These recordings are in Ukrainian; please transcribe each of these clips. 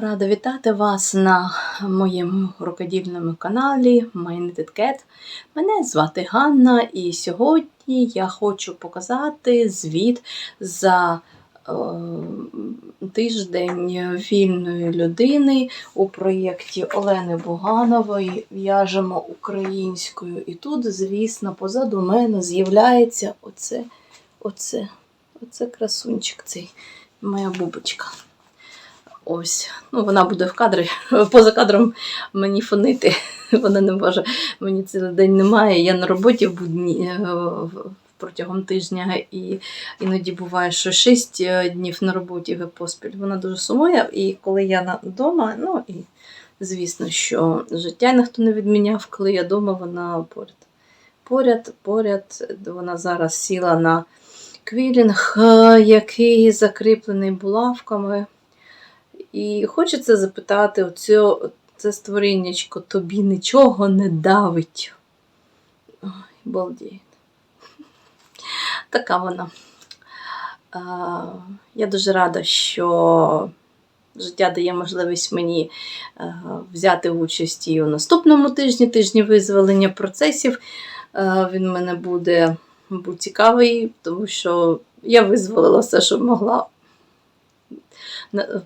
Рада вітати вас на моєму рукодільному каналі My Cat. Мене звати Ганна, і сьогодні я хочу показати звіт за е, тиждень вільної людини у проєкті Олени Буганової В'яжемо українською. І тут, звісно, позаду мене з'являється оце, оце, оце красунчик цей, моя бубочка. Ось, ну вона буде в кадрі, поза кадром мені фонити. Вона не може, мені цілий день немає. Я на роботі в будні е, протягом тижня, і іноді буває, що 6 днів на роботі поспіль. Вона дуже сумує, і коли я вдома, ну і звісно, що життя ніхто не відміняв, коли я вдома, вона поряд. Поряд, поряд, вона зараз сіла на квілінг, е, який закріплений булавками. І хочеться запитати оцю, це створіннячко тобі нічого не давить. Ой, балдіє. Така вона. Я дуже рада, що життя дає можливість мені взяти участь і у наступному тижні, тижні визволення процесів. Він мене буде, мабуть, цікавий, тому що я визволила все, що могла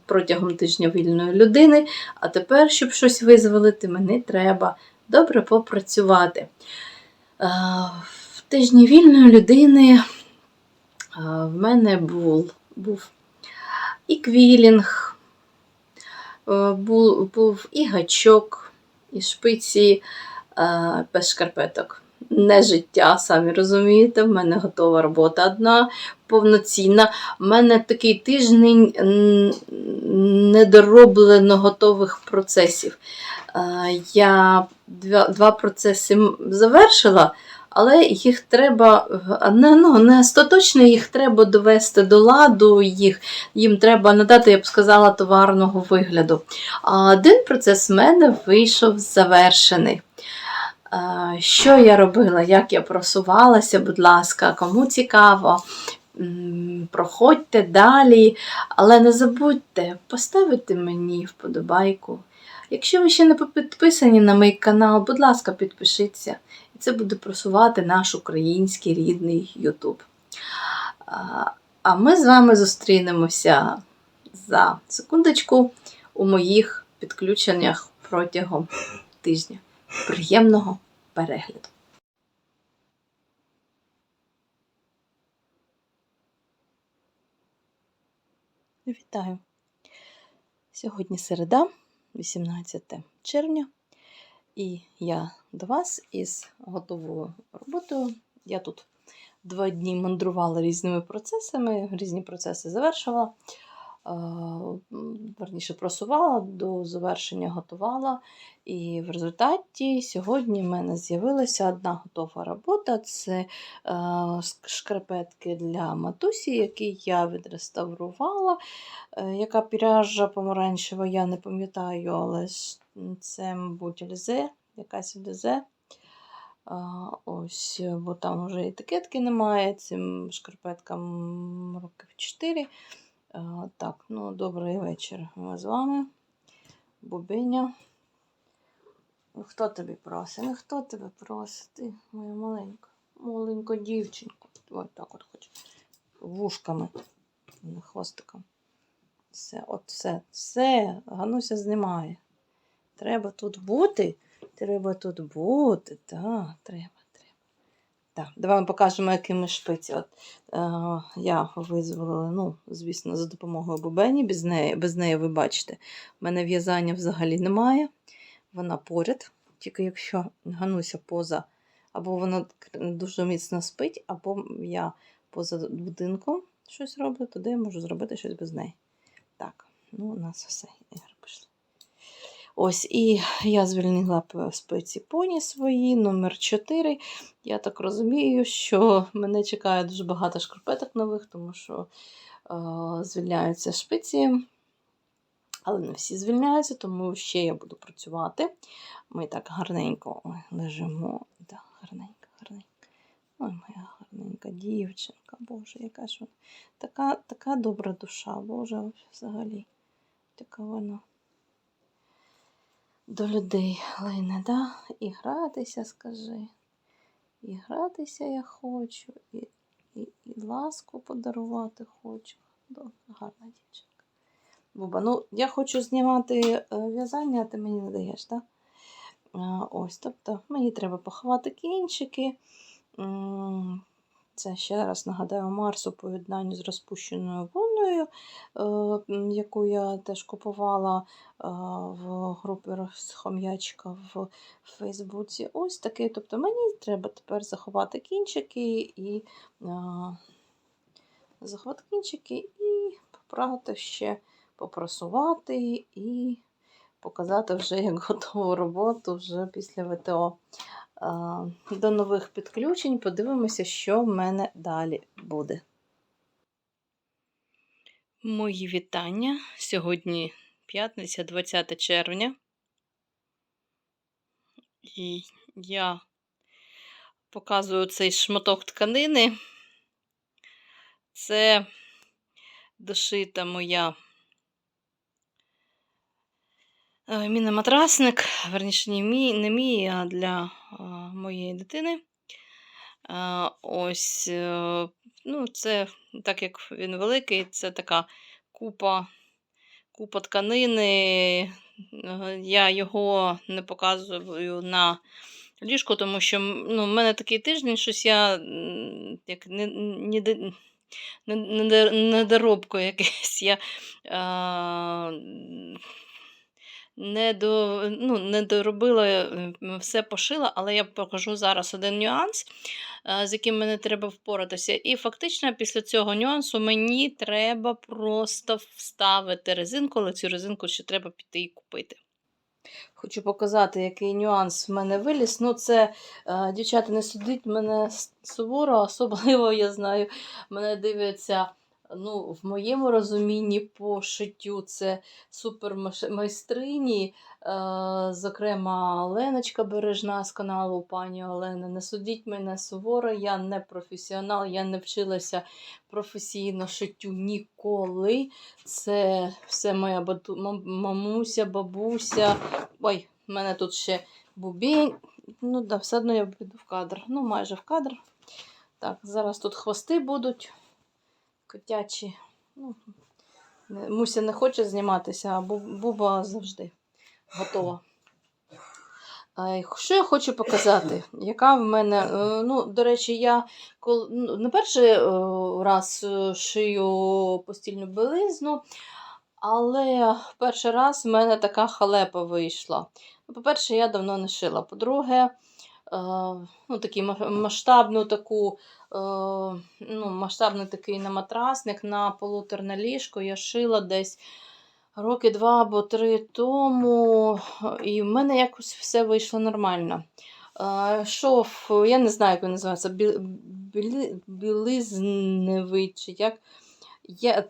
протягом тижня вільної людини. А тепер, щоб щось визволити, мені треба добре попрацювати. Е, В тижні вільної людини е, в мене був, був і квілінг, е, був, був і гачок, і шпиці без шкарпеток. Не життя, самі розумієте, в мене готова робота одна повноцінна. У мене такий тиждень недороблено готових процесів. Е, Я два, процеси завершила, але їх треба не, ну, не остаточно, їх треба довести до ладу, їх, їм треба надати, я б сказала, товарного вигляду. А один процес в мене вийшов завершений. Е, Що я робила, як я просувалася, будь ласка, кому цікаво, проходьте далі, але не забудьте поставити мені вподобайку. Якщо ви ще не підписані на мій канал, будь ласка, підпишіться. І це буде просувати наш український рідний. А- А ми з вами зустрінемося за секундочку у моїх підключеннях протягом тижня. Приємного перегляду! Вітаю! Сьогодні середа, 18 червня, і я до вас із готовою роботою. Я тут два дні мандрувала різними процесами, різні процеси завершила. Е, Верніше просувала, до завершення готувала. І в результаті сьогодні в мене з'явилася одна готова робота. Це е, шкарпетки для матусі, які я відреставрувала. Е, Яка пряжа помаранчева, я не пам'ятаю, але це, мабуть, лізе, якась лізе. Ось, бо там вже етикетки немає, цим шкарпеткам років 4. А, так, ну, добрий вечір. Ми з вами. Бубиня. Хто тобі просить? Ну хто тебе просить? Ти, моя маленька, маленька дівчинка. Ось так от хоч. Вушками, не хвостиком. Все, от все, все, Гануся знімає. Треба тут бути. Треба тут бути. Так, треба. Так, давай ми покажемо, які ми шпиці. От, е, я визволила, ну, звісно, за допомогою бубені. Без неї, без неї ви бачите, в мене в'язання взагалі немає. Вона поряд. Тільки якщо Гануся поза, або вона дуже міцно спить, або я поза будинком щось роблю, тоді я можу зробити щось без неї. Так, ну у нас все. Ось, і я звільнила спиці поні свої, номер 4. Я так розумію, що мене чекає дуже багато шкарпеток нових, тому що е, звільняються шпиці. Але не всі звільняються, тому ще я буду працювати. Ми так гарненько лежимо. Да, гарненько, гарненько. Ой, моя гарненька дівчинка, Боже, яка ж вона. Така, така добра душа, Боже, взагалі. Така вона до людей лине, да? І гратися, скажи. І гратися я хочу, і, і, і ласку подарувати хочу. Добре, гарна дівчинка. Буба, ну я хочу знімати е, в'язання, а ти мені не даєш, так? А, ось, тобто мені треба поховати кінчики. Це ще раз нагадаю Марс у поєднанні з розпущеною луною, е, яку я теж купувала е, в групі Розхом'ячка в Фейсбуці. Ось такий. Тобто мені треба тепер заховати кінчики і е, заховати кінчики і попрати ще, попрасувати і показати вже як готову роботу вже після ВТО. До нових підключень подивимося, що в мене далі буде. Мої вітання. Сьогодні п'ятниця, 20 червня. І я показую цей шматок тканини. Це дошита моя е, міноматрасник, верніше, не мій, не мій, а для моєї дитини. Ось, е, ну, це, так як він великий, це така купа, купа тканини. Е, Я його не показую на ліжку, тому що ну, в мене такий тиждень, щось я як не, не, не, не, недоробку якесь. Я, а, не, до, ну, не доробила, е, все пошила, але я покажу зараз один нюанс, е, з яким мені треба впоратися. І фактично після цього нюансу мені треба просто вставити резинку, але цю резинку ще треба піти і купити. Хочу показати, який нюанс в мене виліз. Ну, це, е, дівчата, не судить мене суворо, особливо, я знаю, мене дивляться, ну, в моєму розумінні по шиттю це супермайстрині. Е, зокрема, Оленочка Бережна з каналу пані Олени. Не судіть мене суворо, я не професіонал, я не вчилася професійно шиттю ніколи. Це все моя бату- мамуся, бабуся. Ой, в мене тут ще бубінь. Ну, да, все одно я піду в кадр. Ну, майже в кадр. Так, зараз тут хвости будуть котячі. Ну, Муся не хоче зніматися, а Буба завжди готова. Що я хочу показати? Яка в мене. е, Ну, до речі, я ну, не перший е, раз е, шию постільну білизну, але перший раз в мене така халепа вийшла. Ну, По-перше, я давно не шила. По-друге, ну, такий масштабну таку, е, ну, масштабний такий на матрасник на полуторне ліжко я шила десь роки два або три тому, і в мене якось все вийшло нормально. Е, Шов, я не знаю, як він називається, бі- білі- білизневий чи як. Є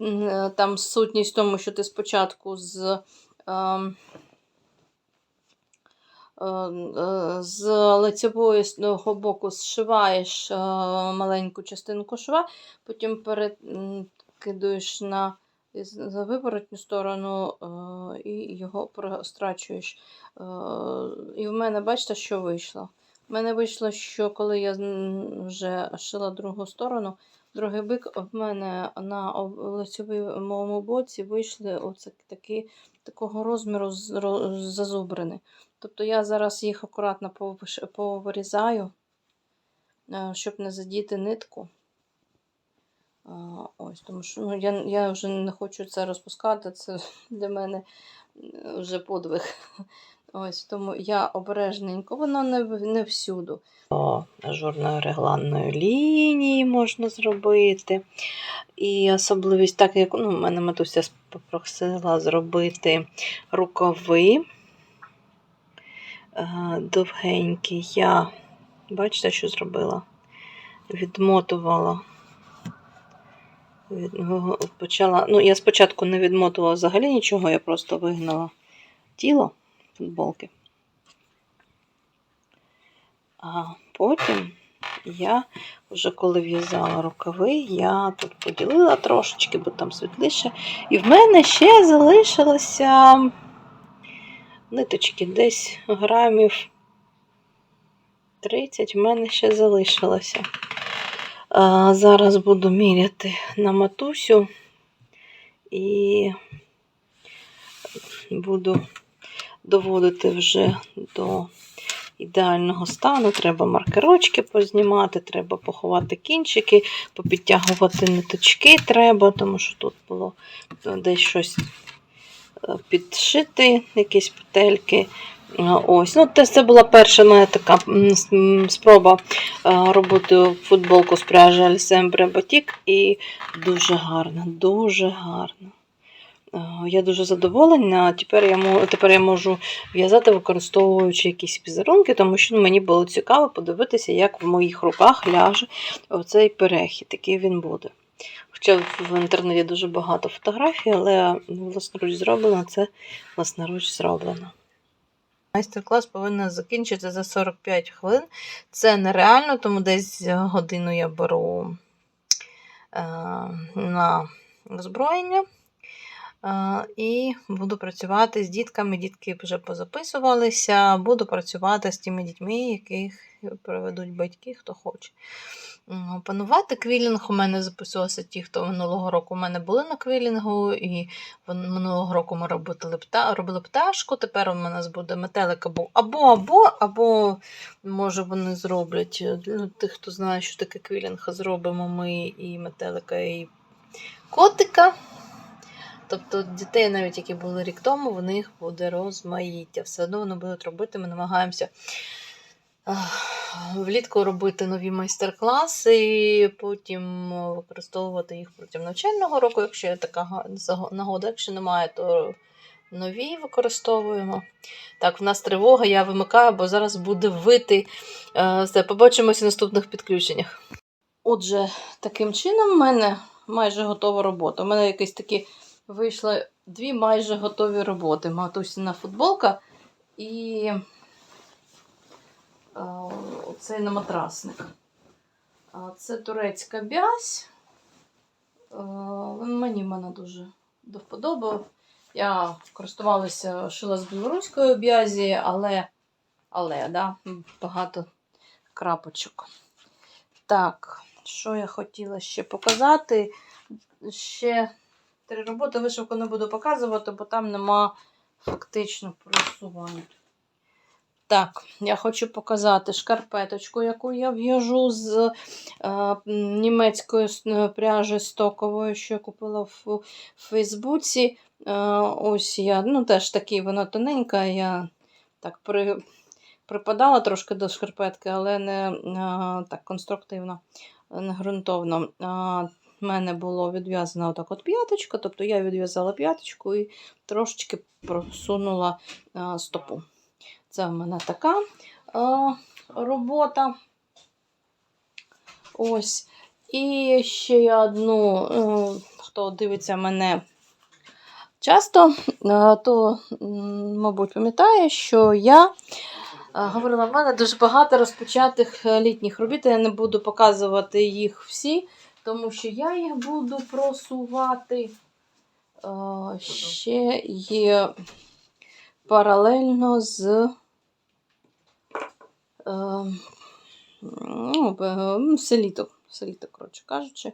там сутність в тому, що ти спочатку з, ем, е, е, з лицевого боку зшиваєш е, маленьку частинку шва, потім перекидуєш на за виворотню сторону е, і його прострачуєш. Е, і в мене, бачите, що вийшло? В мене вийшло, що коли я вже шила другу сторону, другий бик, в мене на лицевому боці вийшли оце такі, такого розміру зазубрини. Тобто я зараз їх акуратно повирізаю, е, щоб не задіти нитку. Ось, тому що ну, я, я вже не хочу це розпускати, це для мене вже подвиг. Ось, тому я обережненько, воно не, не всюду. О, ажурною регланною лінії можна зробити. І особливість, так як ну, мене матуся попросила зробити рукави е, довгенькі. Я, бачите, що зробила? Відмотувала від- Почала, ну, я спочатку не відмотувала взагалі нічого, я просто вигнала тіло футболки. А потім я вже коли в'язала рукави, я тут поділила трошечки, бо там світліше. І в мене ще залишилося ниточки десь грамів 30 в мене ще залишилося. А, зараз буду міряти на матусю і буду доводити вже до ідеального стану. Треба маркерочки познімати, треба поховати кінчики, попідтягувати ниточки треба, тому що тут було десь щось підшити, якісь петельки. Ось, ну, це була перша моя така спроба е, робити футболку з пряжі Альсембре Батік, і дуже гарно, дуже гарно. Е, Я дуже задоволена. Тепер я, тепер я можу в'язати, використовуючи якісь візерунки, тому що мені було цікаво подивитися, як в моїх руках ляже оцей перехід, який він буде. Хоча в- інтернеті дуже багато фотографій, але ну, власноруч зроблено, це власноруч зроблено. Майстер-клас повинен закінчитися за 45 хвилин. Це нереально, тому десь годину я беру е, на озброєння. І буду працювати з дітками. Дітки вже позаписувалися. Буду працювати з тими дітьми, яких приведуть батьки, хто хоче. М, Опанувати квілінг у мене записувалися ті, хто минулого року у мене були на квілінгу, і минулого року ми робили, пта, робили пташку. Тепер у нас буде метелик або або, або, або може вони зроблять. Ну, тих, хто знає, що таке квілінг, зробимо ми і метелика, і котика. Тобто дітей, навіть які були рік тому, в них буде розмаїття. Все одно вони будуть робити. Ми намагаємося влітку робити нові майстер-класи, потім е, використовувати їх протягом навчального року. Якщо є така нагода, якщо немає, то нові використовуємо. Так, в нас тривога, я вимикаю, бо зараз буде вити. Е, Все, побачимося в наступних підключеннях. Отже, таким чином в мене майже готова робота. У мене якісь такі вийшли дві майже готові роботи. Матусіна футболка і е, оцей наматрасник. А Це турецька бязь. Е, Мені вона дуже до. Я користувалася шила з білоруської б'язі, але, але да, багато крапочок. Так, що я хотіла ще показати? Ще три роботи вишивку не буду показувати, бо там нема фактично просування. Так, я хочу показати шкарпеточку, яку я в'яжу з е, німецької е, пряжі стокової, що я купила в, в Фейсбуці. Е, ось я, ну теж такий, вона тоненька, я так при, припадала трошки до шкарпетки, але не е, так конструктивно, не ґрунтовно. Е, в мене було відв'язано отак от п'яточка, тобто я відв'язала п'яточку і трошечки просунула е, стопу. Це в мене така е, робота. Ось. І ще я одну, е, хто дивиться мене часто, то, мабуть, пам'ятає, що я говорила, в мене дуже багато розпочатих літніх робіт. Я не буду показувати їх всі, тому що я їх буду просувати е, ще є паралельно з. Е, ну, б- все літо, все літо, коротше кажучи.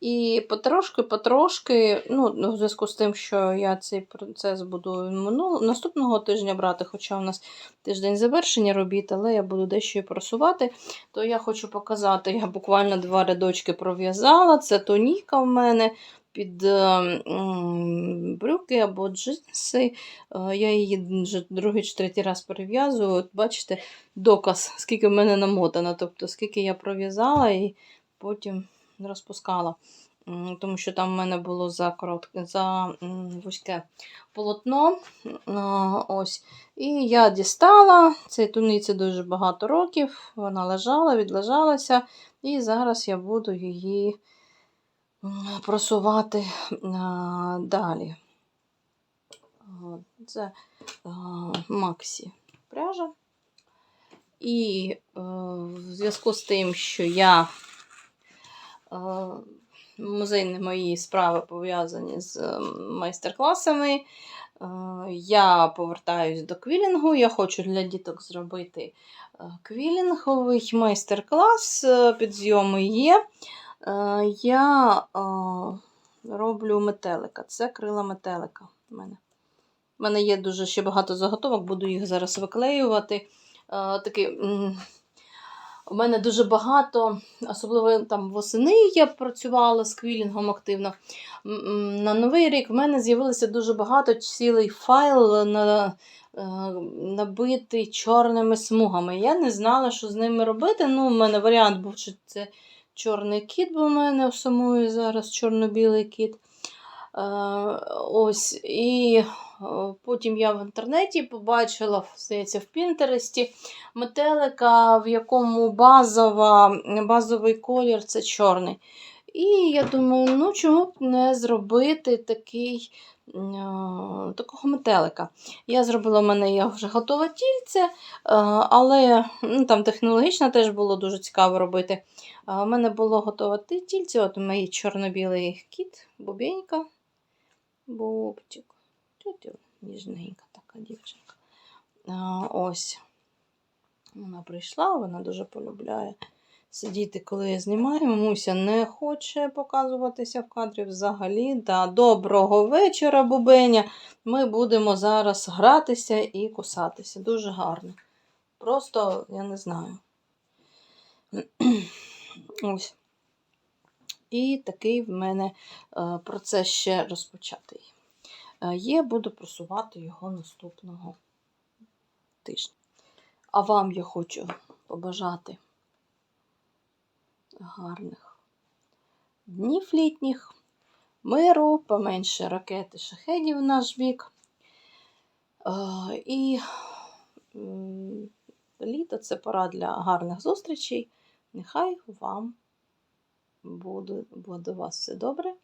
І потрошки-потрошки, ну, ну, в зв'язку з тим, що я цей процес буду минул, наступного тижня брати, хоча у нас тиждень завершення робіт, але я буду дещо і просувати, то я хочу показати, я буквально два рядочки пров'язала. Це тоніка в мене під е, брюки або джинси. Е, Я її вже другий чи третій раз перев'язую. От бачите, доказ, скільки в мене намотано, тобто скільки я пров'язала і потім розпускала. Тому що там в мене було за коротке, за вузьке полотно. Ось. І я дістала цій туниці дуже багато років. Вона лежала, відлежалася, і зараз я буду її просувати далі. Це Максі пряжа. І е, в зв'язку з тим, що я музейні мої справи пов'язані з е, майстер-класами, я повертаюсь до квілінгу. Я хочу для діток зробити е, квілінговий майстер-клас. е, Підйоми є. Е, Я е, роблю метелика. Це крила метелика в мене. У мене є дуже ще багато заготовок, буду їх зараз виклеювати. Е, Такий, у мене дуже багато, особливо там восени я працювала з квілінгом активно. На Новий рік в мене з'явилося дуже багато, цілий файл на, е, набитий чорними смугами. Я не знала, що з ними робити. Ну, у мене варіант був, що це чорний кіт, бо в мене в самої зараз чорно-білий кіт. Е, ось, і е, потім я в інтернеті побачила, здається, в Пінтересті метелика, в якому базова, базовий колір це чорний. І я думаю, ну чому б не зробити такий, е, такого метелика. Я зробила в мене є вже готове тільце, але ну, там технологічно теж було дуже цікаво робити. У мене було готове ті- тільце, от мій чорно-білий кіт, бубенька. Бобчик. Тьотя ніжненька така дівчинка. А, ось. Вона прийшла, вона дуже полюбляє сидіти, коли я знімаю. Муся не хоче показуватися в кадрі взагалі. Да. Доброго вечора, Бубеня. Ми будемо зараз гратися і кусатися. Дуже гарно. Просто я не знаю. Ось. І такий в мене е, процес ще розпочатий. Е, Є, буду просувати його наступного тижня. А вам я хочу побажати гарних днів літніх, миру, поменше ракети шахедів в наш бік. Е, І літо це пора для гарних зустрічей. Нехай вам буде, буде вас все добре.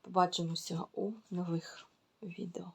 Побачимося у нових відео.